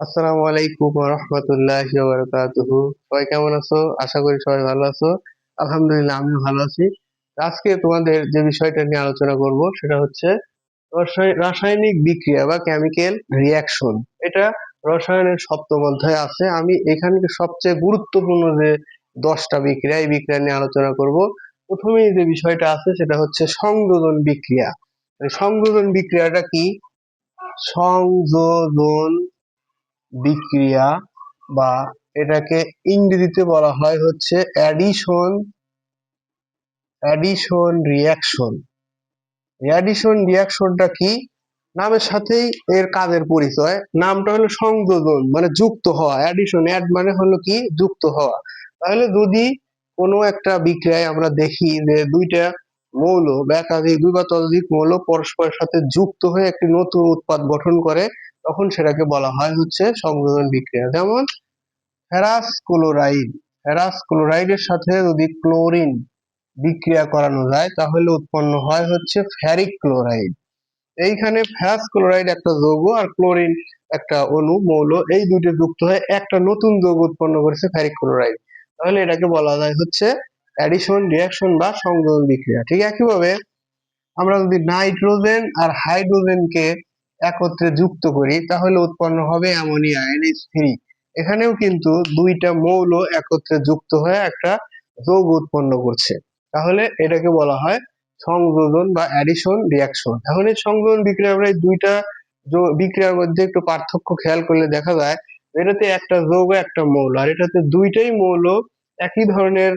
আসসালামু আলাইকুম রহমতুল্লাহ বারকাতুহু সবাই কেমন আছো? আশা করি সবাই ভালো আছো। আলহামদুলিল্লাহ আমি ভালো আছি। আজকে তোমাদের যে বিষয়টা নিয়ে আলোচনা করব সেটা হচ্ছে রাসায়নিক বিক্রিয়া বা কেমিক্যাল রিয়াকশন এটা রসায়নের সপ্তম অধ্যায়ে আছে। আমি এখানে সবচেয়ে গুরুত্বপূর্ণ যে দশটা বিক্রিয়া, এই বিক্রিয়া নিয়ে আলোচনা করব। প্রথমেই যে বিষয়টা আছে সেটা হচ্ছে সংযোজন বিক্রিয়া। সংযোজন বিক্রিয়াটা কি? সংযোজন বিক্রিয়া বা এটাকে ইংরেজিতে বলা হয় হচ্ছে অ্যাডিশন অ্যাডিশন রিয়াকশন অ্যাডিশন রিয়াকশনটা কি? নামের সাথেই এর কাজের পরিচয়। নামটা হলো সংযোজন মানে যুক্ত হওয়া। অ্যাডিশন অ্যাড মানে হলো কি? যুক্ত হওয়া। তাহলে যদি কোনো একটা বিক্রিয়ায় আমরা দেখি যে দুইটা মৌল, বা একাধিক দুই বা ততোধিক মৌল পরস্পরের সাথে যুক্ত হয়ে একটি নতুন উৎপাদ গঠন করে তখন সেটাকে বলা হয় হচ্ছে সংযোজন বিক্রিয়া। যেমন ফেরাস ক্লোরাইড ফেরাস ক্লোরাইডের সাথে যদি ক্লোরিন বিক্রিয়া করানো যায়, তাহলে উৎপন্ন হয় হচ্ছে ফেরিক ক্লোরাইড এইখানে ফেরাস ক্লোরাইড একটা যৌগ আর ক্লোরিন একটা অণু মৌল, এই দুটো যুক্ত হয়ে একটা নতুন যৌগ উৎপন্ন করেছে ফেরিক ক্লোরাইড তাহলে এটাকে বলা যায় হচ্ছে অ্যাডিশন রিয়াকশন বা সংযোজন বিক্রিয়া। ঠিক একইভাবে আমরা যদি নাইট্রোজেন আর হাইড্রোজেনকে একত্রে যুক্ত করি, তাহলে উৎপন্ন হবে অ্যামোনিয়া এনএইচ থ্রি এখানেও কিন্তু দুইটা মৌল একত্রে যুক্ত হয়ে একটা যৌগ উৎপন্ন করছে। তাহলে এটাকে বলা হয় সংযোজন বা অ্যাডিশন রিয়াকশন এখন এই সংযোজন বিক্রিয়া আমরা দুইটা বিক্রিয়ার মধ্যে একটু পার্থক্য খেয়াল করলে দেখা যায়, এটাতে একটা যৌগ, একটা মৌল। আর এটাতে দুইটাই মৌল একই ধরনের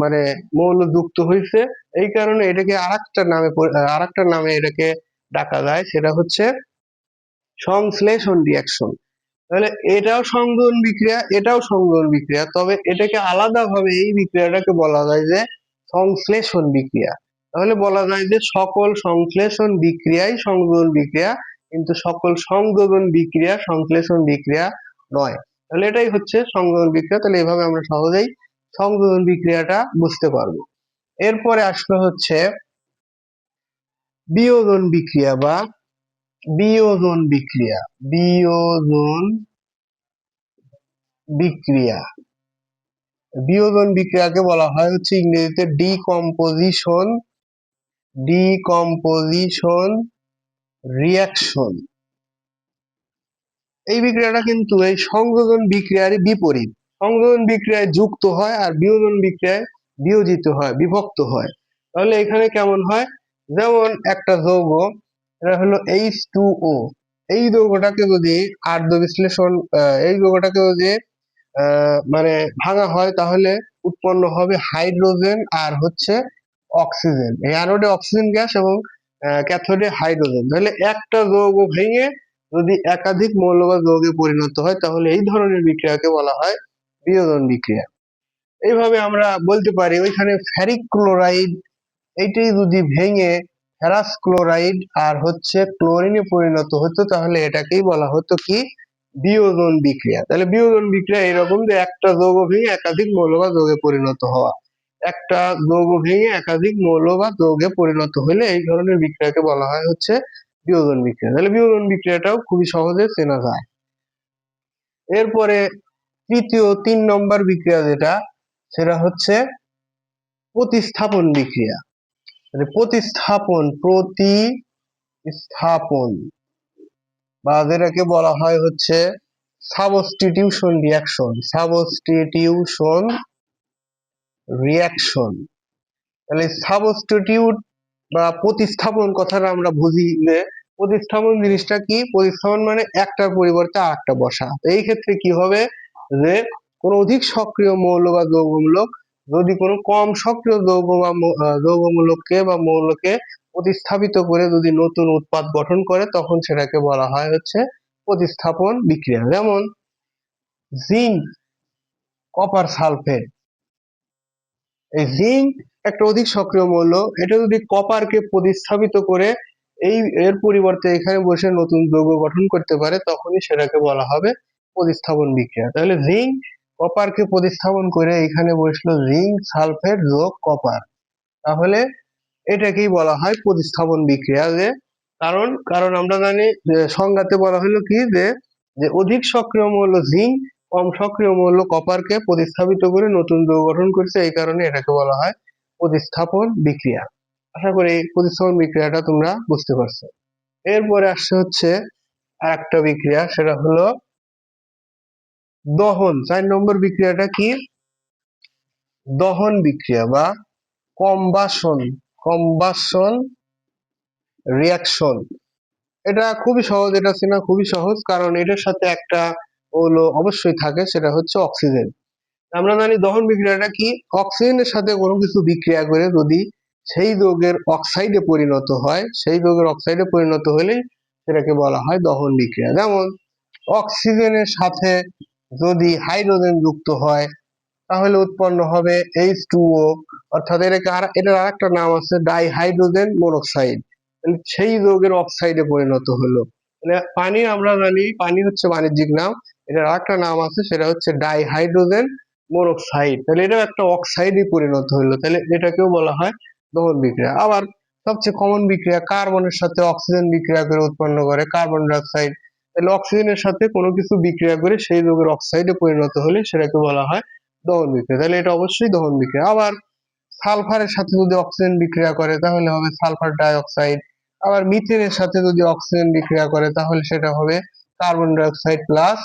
মানে মৌল যুক্ত হয়েছে এই কারণে এটাকে আরেকটা নামে আরেকটা নামে এটাকে ডাকা যায় সেটা হচ্ছে সংশ্লেষণ রিয়াকশন তাহলে এটাও সংযোজন বিক্রিয়া, এটাও সংযোজন বিক্রিয়া, তবে এটাকে আলাদাভাবে এই বিক্রিয়াটাকে বলা যায় যে সংশ্লেষণ বিক্রিয়া। তাহলে বলা যায় যে সকল সংশ্লেষণ বিক্রিয়াই সংযোজন বিক্রিয়া, কিন্তু সকল সংযোজন বিক্রিয়া সংশ্লেষণ বিক্রিয়া নয়। তাহলে এটাই হচ্ছে সংযোজন বিক্রিয়া, তাহলে এভাবে আমরা সহজেই সংযোজন বিক্রিয়াটা বুঝতে পারব। এরপরে আসলে হচ্ছে বিয়োজন বিক্রিয়া বা বিয়োজন বিক্রিয়া বিয়োজন বিক্রিয়া। বিয়োজন বিক্রিয়াকে বলা হয় হচ্ছে ইংরেজিতে ডিকম্পোজিশন ডিকম্পোজিশন রিয়াকশন এই বিক্রিয়াটা কিন্তু এই সংযোজন বিক্রিয়ার বিপরীত। সংযোজন বিক্রিয়ায় যুক্ত হয় আর বিয়োজন বিক্রিয়ায় বিয়োজিত হয়, বিভক্ত হয়। তাহলে এখানে কেমন হয়? যেমন একটা যৌগ, এটা হলো এইচ টু ও এই যৌগটাকে যদি আর্দ্র বিশ্লেষণ এই যৌগটাকে যদি মানে ভাঙা হয়, তাহলে উৎপন্ন হবে হাইড্রোজেন আর হচ্ছে অক্সিজেন। এই অ্যানোডে অক্সিজেন গ্যাস এবং ক্যাথোডে হাইড্রোজেন। তাহলে একটা যৌগ ভেঙে যদি একাধিক মৌল বা যৌগে পরিণত হয়, তাহলে এই ধরনের বিক্রিয়াকে বলা হয় বিয়োজন বিক্রিয়া। এইভাবে আমরা বলতে পারি, ওইখানে ফেরিক ক্লোরাইড এইটাই যদি ভেঙে ফেরাস ক্লোরাইড আর হচ্ছে ক্লোরিনে পরিণত হতো, তাহলে এটাকেই বলা হতো কি? বিয়োজন বিক্রিয়া। তাহলে বিয়োজন বিক্রিয়া এরকম যে একটা যৌগ ভেঙে একাধিক মৌল বা যৌগে পরিণত হওয়া। একটা যৌগ ভেঙে একাধিক মৌল বা যৌগে পরিণত হলে এই ধরনের বিক্রিয়াকে বলা হয় হচ্ছে বিয়োজন বিক্রিয়া। তাহলে বিয়োজন বিক্রিয়াটাও খুবই সহজে চেনা যায়। এরপরে তৃতীয় তিন নম্বর বিক্রিয়া যেটা, সেটা হচ্ছে প্রতিস্থাপন বিক্রিয়া। মানে প্রতিস্থাপন প্রতিস্থাপন। বা যেটাকে বলা হয় হচ্ছে সাবস্টিটিউশন রিয়াকশন সাবস্টিটিউশন রিয়াকশন তাহলে সাবস্টিটিউট বা প্রতিস্থাপন কথাটা আমরা বুঝি যে প্রতিস্থাপন জিনিসটা কি? প্রতিস্থাপন মানে একটার পরিবর্তে আর একটা বসা এই ক্ষেত্রে কি হবে? যে কোনো অধিক সক্রিয় মৌল বা যৌগমূলক যদি কোনো কম সক্রিয় যৌগ বা যৌগমূলককে বা মৌলকে প্রতিস্থাপিত করে যদি নতুন উৎপাদ গঠন করে, তখন সেটাকে বলা হয় হচ্ছে প্রতিস্থাপন বিক্রিয়া। যেমন জিঙ্ক, কপার সালফেট। এই জিঙ্ক একটা অধিক সক্রিয় মৌল। এটা যদি কপারকে প্রতিস্থাপিত করে এই, এর পরিবর্তে এখানে বসে নতুন যৌগ গঠন করতে পারে, তখনই সেটাকে বলা হবে প্রতিস্থাপন বিক্রিয়া। তাহলে জিঙ্ক কপারকে প্রতিস্থাপন করে এখানে বসল জিঙ্ক সালফেট যোগ কপার তাহলে এটাকেই বলা হয় প্রতিস্থাপন বিক্রিয়া যে কারণ কারণ আমরা জানি যে সংজ্ঞাতে বলা হলো কি যে যে অধিক সক্রিয় মৌল জিঙ্ক কম সক্রিয় মৌল কপারকে প্রতিস্থাপিত করে নতুন যৌগ গঠন করছে, এই কারণে এটাকে বলা হয় প্রতিস্থাপন বিক্রিয়া। আশা করি প্রতিস্থাপন বিক্রিয়াটা তোমরা বুঝতে পারছ। এরপরে আসছে হচ্ছে আর একটা বিক্রিয়া, সেটা হলো দহন, চার নম্বর বিক্রিয়াটা কি? দহন বিক্রিয়া বা কম্বাসন কম্বাসন রিয়াকশন এটা খুবই সহজ, এটা চেনা খুবই সহজ, কারণ এটার সাথে একটা হলো অবশ্যই থাকে, সেটা হচ্ছে অক্সিজেন আমরা জানি দহন বিক্রিয়াটা কি? অক্সিজেনের সাথে কোনো কিছু বিক্রিয়া করে যদি সেই যৌগের অক্সাইডে পরিণত হয়, সেই যৌগের অক্সাইডে পরিণত হলেই সেটাকে বলা হয় দহন বিক্রিয়া। যেমন অক্সিজেনের সাথে যদি হাইড্রোজেন যুক্ত হয়, তাহলে উৎপন্ন হবে এইচ টু ও অর্থাৎ আর, এটার আরেকটা নাম আছে ডাইহাইড্রোজেন মোনোক্সাইড সেই যৌগের অক্সাইডে পরিণত হলো। মানে পানি আমরা জানি, পানি হচ্ছে বাণিজ্যিক নাম। এটার আরেকটা নাম আছে, সেটা হচ্ছে ডাইহাইড্রোজেন মোনোক্সাইড তাহলে এটাও একটা অক্সাইডে পরিণত হলো। তাহলে এটাকেও বলা হয় দহন বিক্রিয়া। আবার সবচেয়ে কমন বিক্রিয়া কার্বনের সাথে অক্সিজেন বিক্রিয়া করে উৎপন্ন করে কার্বন ডাইঅক্সাইড তাহলে অক্সিজেনের সাথে কোনো কিছু বিক্রিয়া করে সেই যৌগের অক্সাইডে পরিণত হলে সেটাকে বলা হয় দহন বিক্রিয়া। তাহলে এটা অবশ্যই দহন বিক্রিয়া। আবার সালফারের সাথে যদি অক্সিজেন বিক্রিয়া করে, তাহলে হবে সালফার ডাইঅক্সাইড আবার মিথেনের সাথে যদি অক্সিজেন বিক্রিয়া করে, তাহলে সেটা হবে কার্বন ডাইঅক্সাইড প্লাস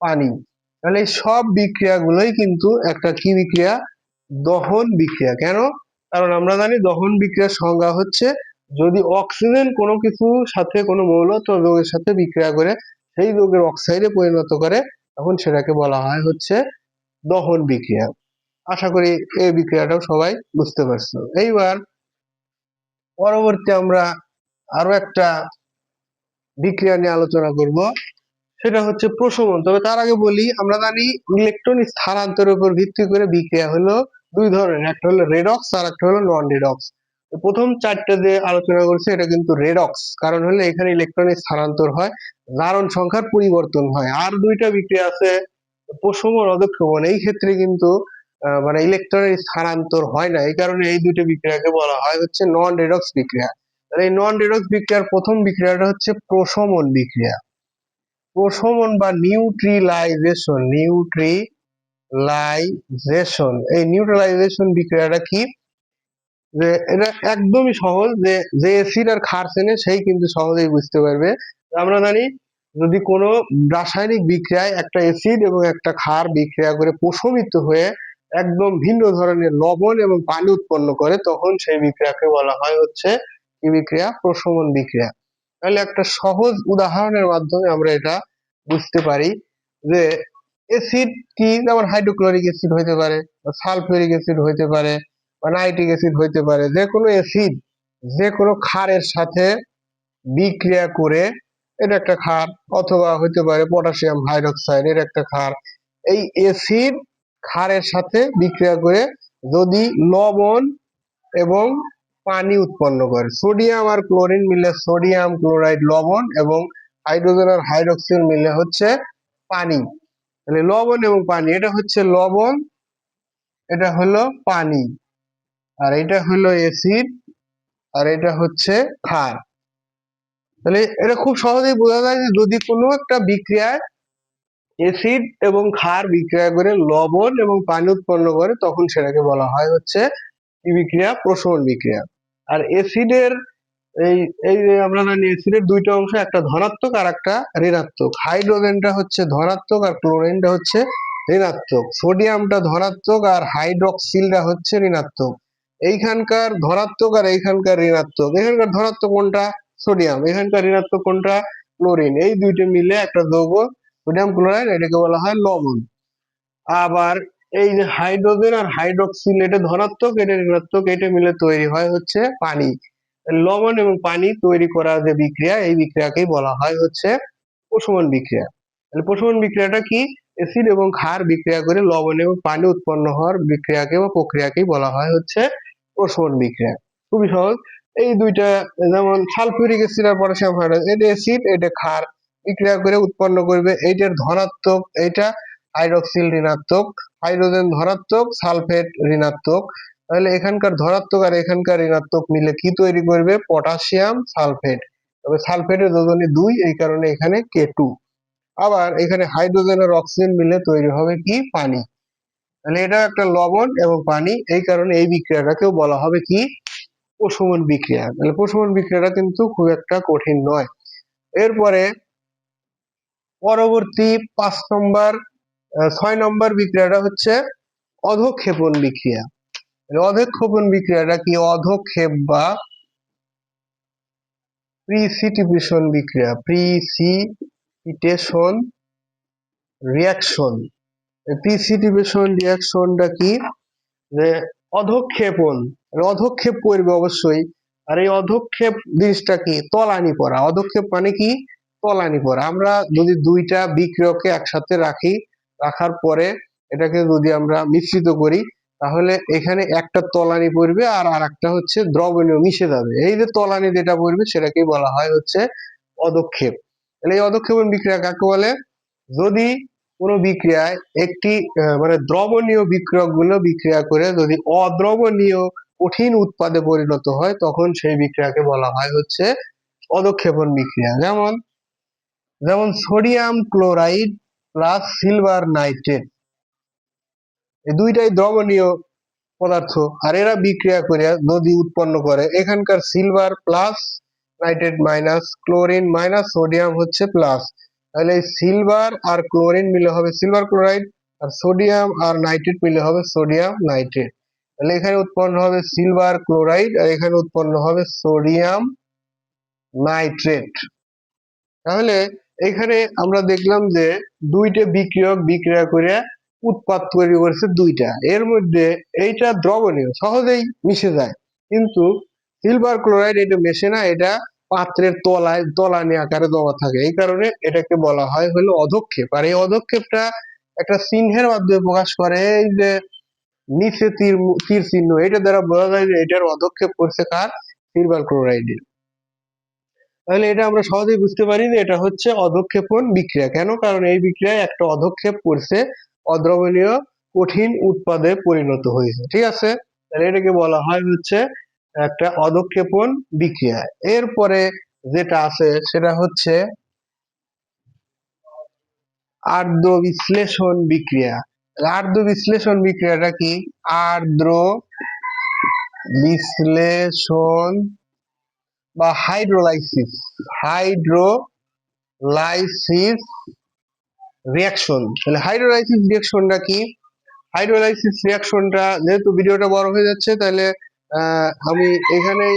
পানি। তাহলে এই সব বিক্রিয়াগুলোই কিন্তু একটা কি বিক্রিয়া? দহন বিক্রিয়া। কেন? কারণ আমরা জানি দহন বিক্রিয়ার সংজ্ঞা হচ্ছে যদি অক্সিজেন কোনো কিছুর সাথে কোনো মৌলত রোগের সাথে বিক্রিয়া করে, সেই রোগের অক্সাইডে পরিণত করে, তখন সেটাকে বলা হয় হচ্ছে দহন বিক্রিয়া। আশা করি এই বিক্রিয়াটাও সবাই বুঝতে পারছ। এইবার পরবর্তী আমরা আরও একটা বিক্রিয়া নিয়ে আলোচনা করব, সেটা হচ্ছে প্রশমন। তবে তার আগে বলি, আমরা জানি ইলেকট্রন স্থানান্তরের উপর ভিত্তি করে বিক্রিয়া হলো দুই ধরনের, একটা হলো রেডক্স আর একটা হলো নন রেডক্স প্রথম চারটে যে আলোচনা করছে, এটা কিন্তু রেডক্স কারণ হলে এখানে ইলেকট্রনের স্থানান্তর হয় জারণ সংখ্যার পরিবর্তন হয়। আর দুইটা বিক্রিয়া আছে প্রশমন অধক্ষমন এই ক্ষেত্রে কিন্তু মানে ইলেকট্রনের স্থানান্তর হয় না। এই কারণে এই দুইটা বিক্রিয়াকে বলা হয় হচ্ছে নন রেডক্স বিক্রিয়া এই নন রেডক্স বিক্রিয়ার প্রথম বিক্রিয়াটা হচ্ছে প্রশমন বিক্রিয়া। প্রশমন বা নিউট্রিলাইজেশন নিউট্রিলাইজেশন এই নিউট্রালাইজেশন বিক্রিয়াটা কি? যে এটা একদমই সহজ, যে যে অ্যাসিড আর ক্ষার চেনে সেই কিন্তু সহজেই বুঝতে পারবে। আমরা জানি যদি কোনো রাসায়নিক বিক্রিয়ায় একটা অ্যাসিড এবং একটা ক্ষার বিক্রিয়া করে প্রশমিত হয়ে একদম ভিন্ন ধরনের লবণ এবং পানি উৎপন্ন করে, তখন সেই বিক্রিয়াকে বলা হয় হচ্ছে কি বিক্রিয়া? প্রশমন বিক্রিয়া। তাহলে একটা সহজ উদাহরণের মাধ্যমে আমরা এটা বুঝতে পারি যে অ্যাসিড কি, যেমন হাইড্রোক্লোরিক অ্যাসিড হইতে পারে সালফিউরিক অ্যাসিড হইতে পারে। বা নাইট্রিক অ্যাসিড হইতে পারে, যে কোনো অ্যাসিড, যে কোনো ক্ষারের সাথে বিক্রিয়া করে এটা একটা ক্ষার, অথবা হইতে পারে পটাশিয়াম হাইড্রোক্সাইড এর একটা ক্ষার। এই অ্যাসিড ক্ষারের সাথে বিক্রিয়া করে যদি লবণ এবং পানি উৎপন্ন করে, সোডিয়াম আর ক্লোরিন মিলে সোডিয়াম ক্লোরাইড লবণ এবং হাইড্রোজেন আর হাইড্রোক্সিল মিলে হচ্ছে পানি। তাহলে লবণ এবং পানি, এটা হচ্ছে লবণ, এটা হলো পানি। আর এটা হলো এসিড আর এটা হচ্ছে ক্ষার। তাহলে এটা খুব সহজেই বোঝা যায় যে যদি কোনো একটা বিক্রিয়ায় এসিড এবং ক্ষার বিক্রিয়া করে লবণ এবং পানি উৎপন্ন করে, তখন সেটাকে বলা হয় হচ্ছে বিক্রিয়া? প্রশমন বিক্রিয়া। আর এসিডের এই এই আমরা জানি এসিডের দুইটা অংশ, একটা ধনাত্মক আর একটা ঋণাত্মক। হাইড্রোজেনটা হচ্ছে ধনাত্মক আর ক্লোরিনটা হচ্ছে ঋণাত্মক। সোডিয়ামটা ধনাত্মক আর হাইড্রক্সিলটা হচ্ছে ঋণাত্মক। এইখানকার ধনাত্মক আর এইখানকার ঋণাত্মক। এখানকার ধনাত্মক কোনটা? সোডিয়াম। এখানকার ঋণাত্মক কোনটা? ক্লোরিন। এই দুইটা মিলে একটা যৌগ, সোডিয়াম, ক্লোরাইড, এটাকে বলা হয় লবণ। আবার এই যে হাইড্রোজেন আর হাইড্রক্সিল, এটা ধনাত্মক, এটা ঋণাত্মক, এটা মিলে তৈরি হয় হচ্ছে পানি। লবণ এবং পানি তৈরি করা যে বিক্রিয়া, এই বিক্রিয়াকেই বলা হয় হচ্ছে প্রশমন বিক্রিয়া। তাহলে প্রশমন বিক্রিয়াটা কি? অ্যাসিড এবং ক্ষার বিক্রিয়া করে লবণ এবং পানি উৎপন্ন হওয়ার বিক্রিয়াকে বা প্রক্রিয়াকেই বলা হয় হচ্ছে প্রশমন বিক্রিয়া খুবই সহজ। এই দুইটা, যেমন সালফিউরিক অ্যাসিড আর পটাশিয়াম হাইড্রোজেন এটা অ্যাসিড, এটা ক্ষার, বিক্রিয়া করে উৎপন্ন করবে। এইটার ধনাত্মক, এইটা হাইড্রক্সিল ঋণাত্মক, হাইড্রোজেন ধনাত্মক, সালফেট ঋণাত্মক। তাহলে এখানকার ধনাত্মক আর এখানকার ঋণাত্মক মিলে কি তৈরি করবে? Potassium sulphate. তবে সালফেটের যোজনী দুই, এই কারণে এখানে কে টু। আবার এখানে হাইড্রোজেন আর অক্সিজেন মিলে তৈরি হবে কি? পানি। তাহলে এটা একটা লবণ এবং পানি। এই কারণে এই বিক্রিয়াটাকেও বলা হবে কি? প্রশমন বিক্রিয়া। তাহলে প্রশমন বিক্রিয়াটা কিন্তু খুব একটা কঠিন নয়। এরপরে পরবর্তী পাঁচ নম্বর ছয় নম্বর বিক্রিয়াটা হচ্ছে অধক্ষেপণ বিক্রিয়া। তাহলে অধক্ষেপণ বিক্রিয়াটা কি? অধক্ষেপ বা প্রিসিটিভেশন বিক্রিয়া। প্রিসিপিটেশন রিয়াকশন প্রিসিটিভেশন রিয়াকশনটা কি? যে অধক্ষেপণ। অধক্ষেপ করবে অবশ্যই। আর এই অধক্ষেপ জিনিসটা কি? তলানি পড়া। অধক্ষেপ মানে কি? তলানি পড়া। আমরা যদি দুইটা বিক্রিয়কে একসাথে রাখি, রাখার পরে এটাকে যদি আমরা মিশ্রিত করি, তাহলে এখানে একটা তলানি পড়বে আর আর একটা হচ্ছে দ্রবণীয় মিশে যাবে। এই যে তলানি যেটা পড়বে সেটাকে বলা হয় হচ্ছে অধক্ষেপ। তাহলে এই অধক্ষেপণ বিক্রিয়া কাকে বলে? যদি কোনো বিক্রিয়ায় একটি মানে দ্রবণীয় বিক্রিয়কগুলো বিক্রিয়া করে যদি অদ্রবণীয় কঠিন উৎপাদে পরিণত হয়, তখন সেই বিক্রিয়াকে বলা হয় হচ্ছে অদক্ষেপণ বিক্রিয়া। যেমন যেমন sodium chloride plus silver nitrate, এই দুইটাই দ্রবণীয় পদার্থ। আর এরা বিক্রিয়া করে নদী উৎপন্ন করে, এখানকার silver plus nitrate minus chlorine minus sodium হচ্ছে প্লাস। তাহলে এই সিলভার আর ক্লোরিন মিলে হবে। সিলভার ক্লোরাইড আর সোডিয়াম আর নাইট্রেট মিলে হবে সোডিয়াম নাইট্রেট তাহলে এখানে উৎপন্ন হবে সিলভার ক্লোরাইড আর এখানে উৎপন্ন হবে সোডিয়াম নাইট্রেট তাহলে এখানে আমরা দেখলাম যে দুইটা বিক্রিয়ক বিক্রিয়া করে উৎপাদ তৈরি করেছে দুইটা। এর মধ্যে এইটা দ্রবণীয়, সহজেই মিশে যায়। কিন্তু সিলভার ক্লোরাইড এটা মেশে না, এটা পাত্রের তলায়, তলানি আকারে জমা থাকে। এই কারণে এটাকে বলা হয় হলো অধক্ষেপ। আর এই অধক্ষেপটা একটা চিহ্নের মাধ্যমে প্রকাশ করে, এই যে নিচে তীর তীর চিহ্ন, এটা দ্বারা বোঝা যায় যে এটার অধক্ষেপ করছে কার? সিলভার ক্লোরাইডের তাহলে এটা আমরা সহজেই বুঝতে পারি যে এটা হচ্ছে অধক্ষেপণ বিক্রিয়া। কেন? কারণ এই বিক্রিয়ায় একটা অধক্ষেপ করছে, অদ্রবণীয় কঠিন উৎপাদে পরিণত হয়েছে। ঠিক আছে? তাহলে এটাকে বলা হয় হচ্ছে একটা অধক্ষেপণ বিক্রিয়া। এরপরে যেটা আছে সেটা হচ্ছে আর্দ্র বিশ্লেষণ বিক্রিয়া। আর্দ্র বিশ্লেষণ বিক্রিয়াটা কি? আর্দ্র বিশ্লেষণ বা হাইড্রোলাইসিস। হাইড্রোলাইসিস রিয়াকশন তাহলে হাইড্রোলাইসিস রিয়াকশনটা কি? হাইড্রোলাইসিস রিয়াকশনটা যেহেতু ভিডিওটা বড় হয়ে যাচ্ছে, তাহলে আমি এখানেই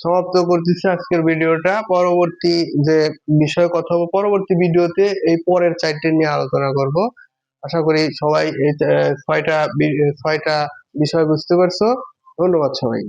সমাপ্ত করতেছি আজকের ভিডিওটা। পরবর্তী যে বিষয়ে কথা বলব, পরবর্তী ভিডিওতে এই পরের চারটে নিয়ে আলোচনা করব। আশা করি সবাই এই ছয়টা ছয়টা বিষয় বুঝতে পারছ। ধন্যবাদ সবাই